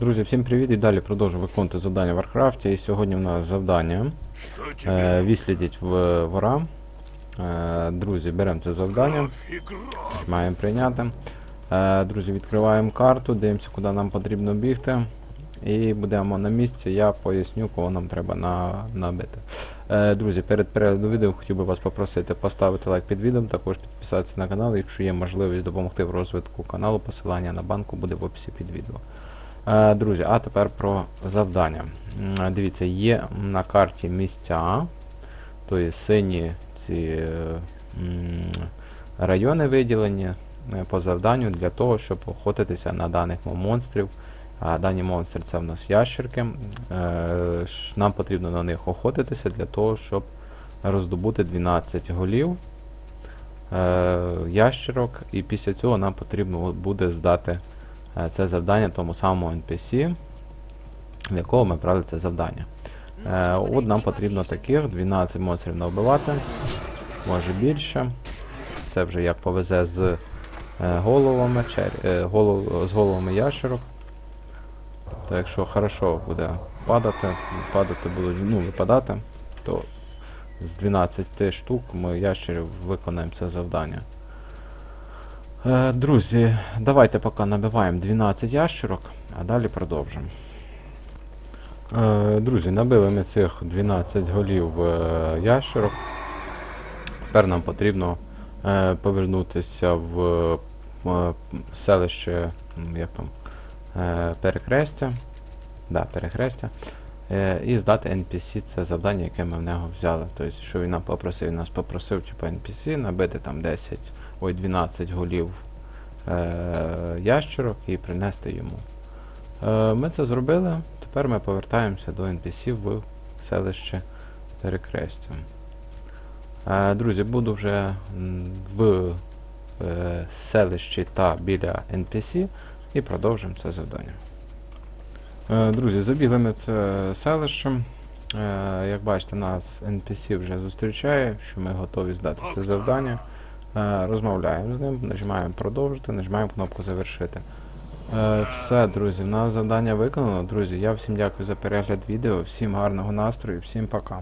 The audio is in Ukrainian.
Друзі, всім привіт і далі продовжую виконувати завдання в Варкрафті. І сьогодні в нас завдання е, вислідіть в вора. Е, друзі, беремо це завдання, маємо прийняти. Е, друзі, відкриваємо карту, дивимося, куди нам потрібно бігти. І будемо на місці, я поясню, кого нам треба на, набити. Е, друзі, перед переглядом відео хотів би вас попросити поставити лайк під відео, також підписатися на канал, якщо є можливість допомогти в розвитку каналу, посилання на банку буде в описі під відео. Е, Друзі, а тепер про завдання. Дивіться, є на карті місця, тобто сині ці е, райони виділені е, по завданню для того, щоб охотитися на даних монстрів. Дані монстри це в нас ящерки. Е, Нам потрібно на них охотитися для того, щоб роздобути 12 голів е, ящерок, і після цього нам потрібно буде здати е, це завдання тому самому NPC, в якого ми брали це завдання. Е, от нам потрібно таких 12 монстрів навбивати, може більше. Це вже як повезе з е, головами, чер... е, голов... з головами ящерок. То якщо хорошо буде падати, падати будуть, ну, випадати, то з 12 штук ми ящерів виконаємо це завдання. Е, Друзі, давайте поки набиваємо 12 ящерок, а далі продовжимо. Е, Друзі, набили ми цих 12 голів е, ящерок. Тепер нам потрібно повернутися в селище, як там, перехрестя. Да, перехрестя. І здати NPC це завдання, яке ми в нього взяли. Тобто, що він нам попросив, він нас попросив, типу, NPC набити там 10, ой, 12 голів е, ящерок і принести йому. Е, ми це зробили. Тепер ми повертаємося до NPC в селище Перекрестя. Е, друзі, буду вже в е, селищі та біля NPC і продовжимо це завдання. Е, Друзі, забігли ми це селище. Е, Як бачите, нас NPC вже зустрічає, що ми готові здати це завдання. Е, Розмовляємо з ним, нажимаємо продовжити, нажимаємо кнопку завершити. Е, Все, друзі, в нас завдання виконано. Друзі, я всім дякую за перегляд відео, всім гарного настрою, всім пока.